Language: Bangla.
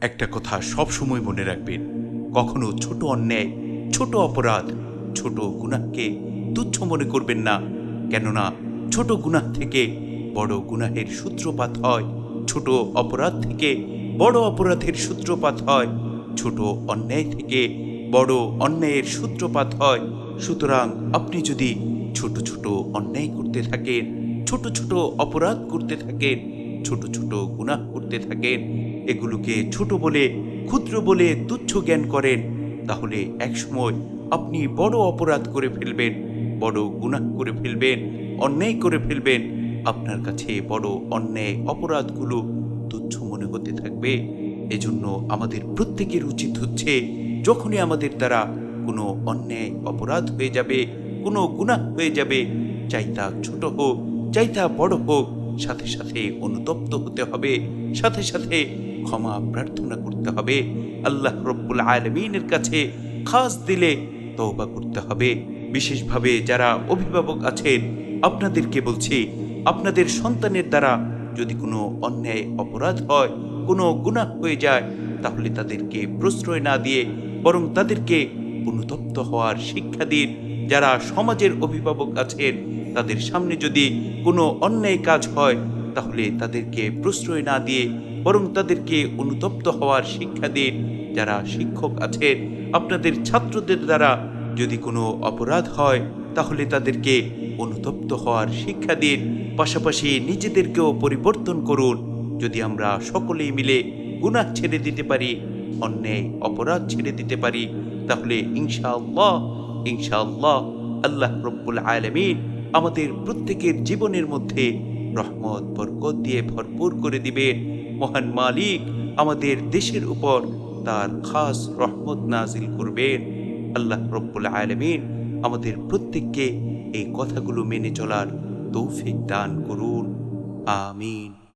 একটা কথা সব সময় মনে রাখবেন, কখনো ছোট অন্যায়, ছোট অপরাধ, ছোট গুনাহকে তুচ্ছ মনে করবেন না। কেননা ছোট গুনাহ থেকে বড় গুনাহের সূত্রপাত হয়, ছোট অপরাধ থেকে বড় অপরাধের সূত্রপাত হয়, ছোট অন্যায় থেকে বড় অন্যায়ের সূত্রপাত হয়। সুতরাং আপনি যদি ছোট ছোট অন্যায় করতে থাকেন, ছোট ছোট অপরাধ করতে থাকেন, ছোট ছোট গুনাহ করতে থাকেন এগুলোকে ছোট বলে, ক্ষুদ্র বলে তুচ্ছ জ্ঞান করেন, তাহলে একসময় আপনি বড় অপরাধ করে ফেলবেন, বড় গুনাহ করে ফেলবেন, অন্যায় করে ফেলবেন। আপনার কাছে বড় অন্যায় অপরাধগুলো তুচ্ছ মনে হতে থাকবে। এজন্য আমাদের প্রত্যেকের উচিত হচ্ছে, যখনই আমাদের দ্বারা কোনো অন্যায় অপরাধ হয়ে যাবে, কোনো গুনাহ হয়ে যাবে, চাই তা ছোট হোক, চাই তা বড় হোক, সাথে সাথে অনুতপ্ত হতে হবে, সাথে সাথে ক্ষমা প্রার্থনা করতে হবে। আল্লাহ রব্বুল আলমিনের কাছে খাস দিলে তওবা করতে হবে। বিশেষভাবে যারা অভিভাবক আছেন, আপনাদেরকে বলছি, আপনাদের সন্তানের দ্বারা যদি কোনো অন্যায়, অপরাধ হয়, কোনো গুনাহ হয়ে যায়, তাহলে তাদেরকে প্রশ্রয় না দিয়ে বরং তাদেরকে অনুতপ্ত হওয়ার শিক্ষা দিন। যারা সমাজের অভিভাবক আছেন, তাদের সামনে যদি কোনো অন্যায় কাজ হয়, তাহলে তাদেরকে প্রশ্রয় না দিয়ে বরং তাদেরকে অনুতপ্ত হওয়ার শিক্ষা দিন। যারা শিক্ষক আছেন, আপনাদের ছাত্রদের দ্বারা যদি কোনো অপরাধ হয়, তাহলে তাদেরকে অনুতপ্ত হওয়ার শিক্ষা দিন। পাশাপাশি নিজেদেরকেও পরিবর্তন করুন। যদি আমরা সকলেই মিলে গুনাহ ছেড়ে দিতে পারি, অন্যায়, অপরাধ ছেড়ে দিতে পারি, তাহলে ইনশাআল্লাহ ইনশাআল্লাহ আল্লাহ রব্বুল আলমিন আমাদের প্রত্যেকের জীবনের মধ্যে রহমত, বরকত দিয়ে ভরপুর করে দিবেন। মহান মালিক আমাদের দেশের উপর তার খাস রহমত নাজিল করবেন। আল্লাহ রব্বুল আলমিন আমাদের প্রত্যেককে এই কথাগুলো মেনে চলার তৌফিক দান করুন। আমিন।